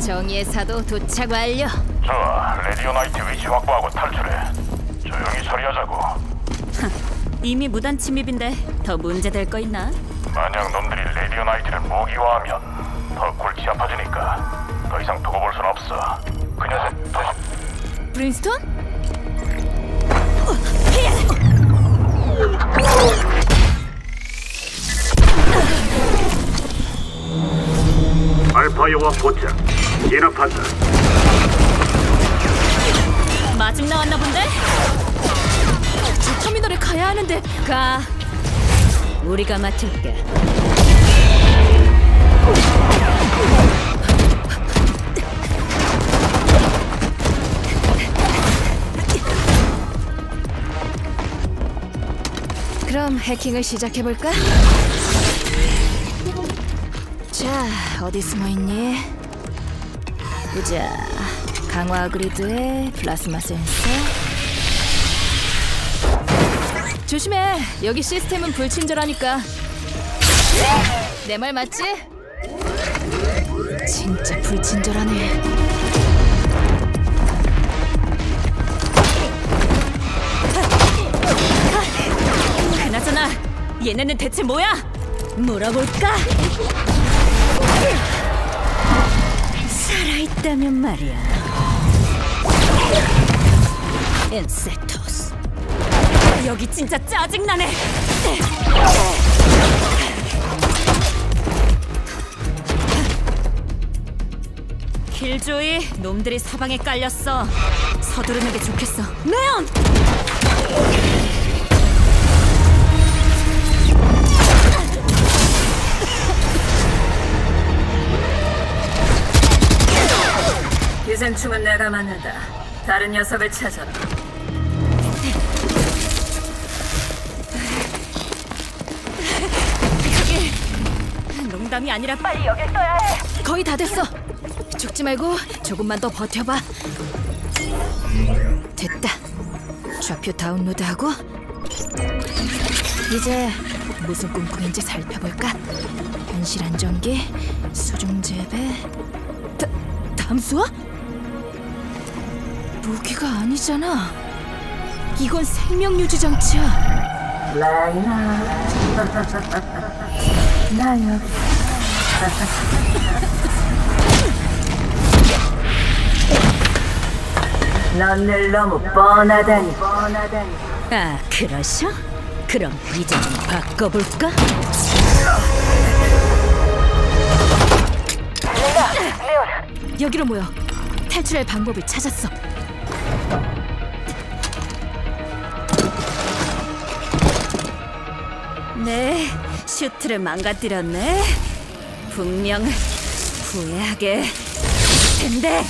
정의의 사도 도착 완료. 좋아, 레디오 나이트 위치 확보하고 탈출해. 조용히 처리하자고. 이미 무단 침입인데 더 문제 될 거 있나? 만약 놈들이 레디오 나이트를 무기화하면 더 골치 아파지니까 더 이상 두고 볼 순 없어. 그 녀석 다시 브린스톤? 알파 여왕 도착. 진압한다. 마중 나왔나 본데? 저 터미널에 가야 하는데 가. 우리가 맡을게. 그럼 해킹을 시작해 볼까? 자, 어디 숨어 있니? 보자. 강화 그리드에 플라스마 센서. 조심해. 여기 시스템은 불친절하니까. 내 말 맞지? 진짜 불친절하네. 그나저나 얘네는 대체 뭐야? 물어볼까? 살아있다면 말이야. 인섹토스. 여기 진짜 짜증나네. 킬조이, 놈들이 사방에 깔렸어. 서두르는 게 좋겠어. 레온! 기생충은 내가 맞는다. 다른 녀석을 찾아라. 저기 농담이 아니라 빨리 여길 떠야 해. 거의 다 됐어. 죽지 말고 조금만 더 버텨봐. 됐다. 좌표 다운로드하고 이제 무슨 꿍꿍인지 살펴볼까? 현실 안정기, 수중 재배, 다, 담수화? 무기가 아니잖아. 이건 생명 유지 장치야. 넌늘 너무 뻔하다니. 아, 그러셔? 그럼 이제 좀 바꿔볼까? 여기로 모여. 탈출할 방법을 찾았어. 네, 슈트를 망가뜨렸네. 분명 후회하게 될 텐데.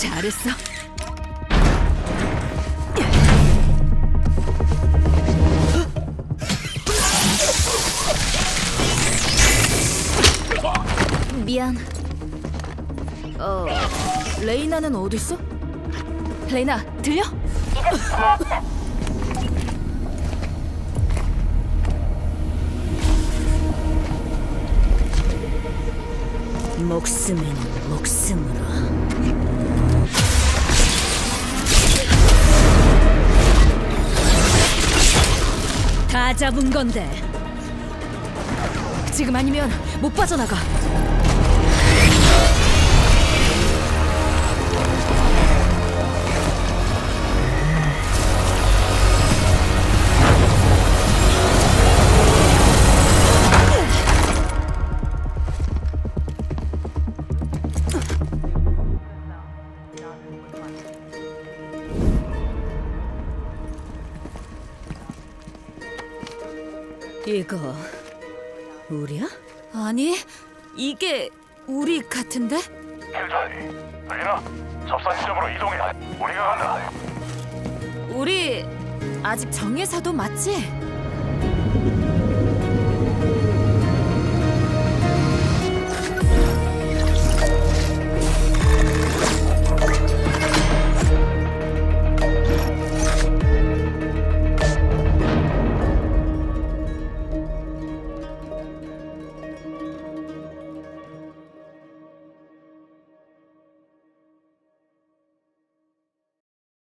잘했어. 미안. 어, 레이나는 어디 있어? 레이나, 들려? 목숨은 목숨으로. 다 잡은 건데 지금 아니면 못 빠져나가. 이거 우리야? 아니, 이게 우리 같은데? 킬조이, 들리나? 접사 지점으로 이동해. 우리가 간다. 우리 아직 정예사도 맞지?